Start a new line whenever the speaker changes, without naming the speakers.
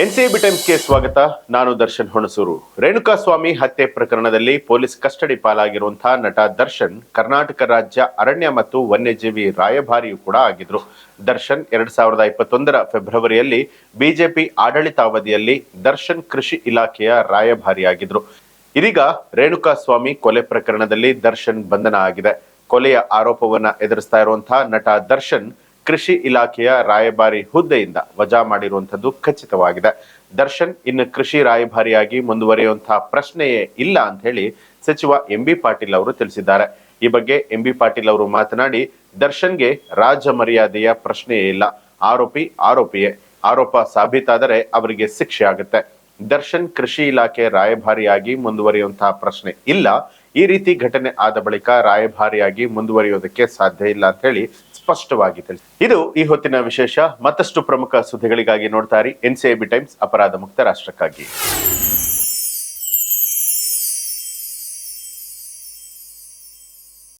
NCB ಟೈಮ್ಸ್ಗೆ ಸ್ವಾಗತ. ನಾನು ದರ್ಶನ್ ಹುಣಸೂರು. ರೇಣುಕಾಸ್ವಾಮಿ ಹತ್ಯೆ ಪ್ರಕರಣದಲ್ಲಿ ಪೊಲೀಸ್ ಕಸ್ಟಡಿ ಪಾಲಾಗಿರುವಂತಹ ನಟ ದರ್ಶನ್ ಕರ್ನಾಟಕ ರಾಜ್ಯ ಅರಣ್ಯ ಮತ್ತು ವನ್ಯಜೀವಿ ರಾಯಭಾರಿಯೂ ಕೂಡ ಆಗಿದ್ರು. ದರ್ಶನ್ ಎರಡ್ ಸಾವಿರದ ಇಪ್ಪತ್ತೊಂದರ ಫೆಬ್ರವರಿಯಲ್ಲಿ ಬಿಜೆಪಿ ಆಡಳಿತಾವಧಿಯಲ್ಲಿ ದರ್ಶನ್ ಕೃಷಿ ಇಲಾಖೆಯ ರಾಯಭಾರಿಯಾಗಿದ್ರು. ಇದೀಗ ರೇಣುಕಾಸ್ವಾಮಿ ಕೊಲೆ ಪ್ರಕರಣದಲ್ಲಿ ದರ್ಶನ್ ಬಂಧನ ಆಗಿದೆ. ಕೊಲೆಯ ಆರೋಪವನ್ನ ಎದುರಿಸ್ತಾ ಇರುವಂತಹ ನಟ ದರ್ಶನ್ ಕೃಷಿ ಇಲಾಖೆಯ ರಾಯಭಾರಿ ಹುದ್ದೆಯಿಂದ ವಜಾ ಮಾಡಿರುವಂಥದ್ದು ಖಚಿತವಾಗಿದೆ. ದರ್ಶನ್, ಇನ್ನು ಕೃಷಿ ರಾಯಭಾರಿಯಾಗಿ ಮುಂದುವರಿಯುವಂತಹ ಪ್ರಶ್ನೆಯೇ ಇಲ್ಲ ಅಂತ ಹೇಳಿ ಸಚಿವ ಎಂ ಬಿ ಪಾಟೀಲ್ ಅವರು ತಿಳಿಸಿದ್ದಾರೆ. ಈ ಬಗ್ಗೆ ಎಂ ಬಿ ಪಾಟೀಲ್ ಅವರು ಮಾತನಾಡಿ, ದರ್ಶನ್ಗೆ ರಾಜ ಮರ್ಯಾದೆಯ ಪ್ರಶ್ನೆಯೇ ಇಲ್ಲ. ಆರೋಪಿ ಆರೋಪಿಯೇ. ಆರೋಪ ಸಾಬೀತಾದರೆ ಅವರಿಗೆ ಶಿಕ್ಷೆ ಆಗುತ್ತೆ. ದರ್ಶನ್ ಕೃಷಿ ಇಲಾಖೆ ರಾಯಭಾರಿಯಾಗಿ ಮುಂದುವರಿಯುವಂತಹ ಪ್ರಶ್ನೆ ಇಲ್ಲ. ಈ ರೀತಿ ಘಟನೆ ಆದ ಬಳಿಕ ರಾಯಭಾರಿಯಾಗಿ ಮುಂದುವರಿಯೋದಕ್ಕೆ ಸಾಧ್ಯ ಇಲ್ಲ ಅಂತ ಹೇಳಿ ಸ್ಪಷ್ಟವಾಗಿ ತಿಳಿಸಿ ಇದು ಈ ಹೊತ್ತಿನ ವಿಶೇಷ. ಮತ್ತಷ್ಟು ಪ್ರಮುಖ ಸುದ್ದಿಗಳಿಗಾಗಿ ನೋಡ್ತಾ ಇರಿ. ಎನ್ಸಿಐಬಿ ಟೈಮ್ಸ್ ಅಪರಾಧ ಮುಕ್ತ ರಾಷ್ಟ್ರಕ್ಕಾಗಿ.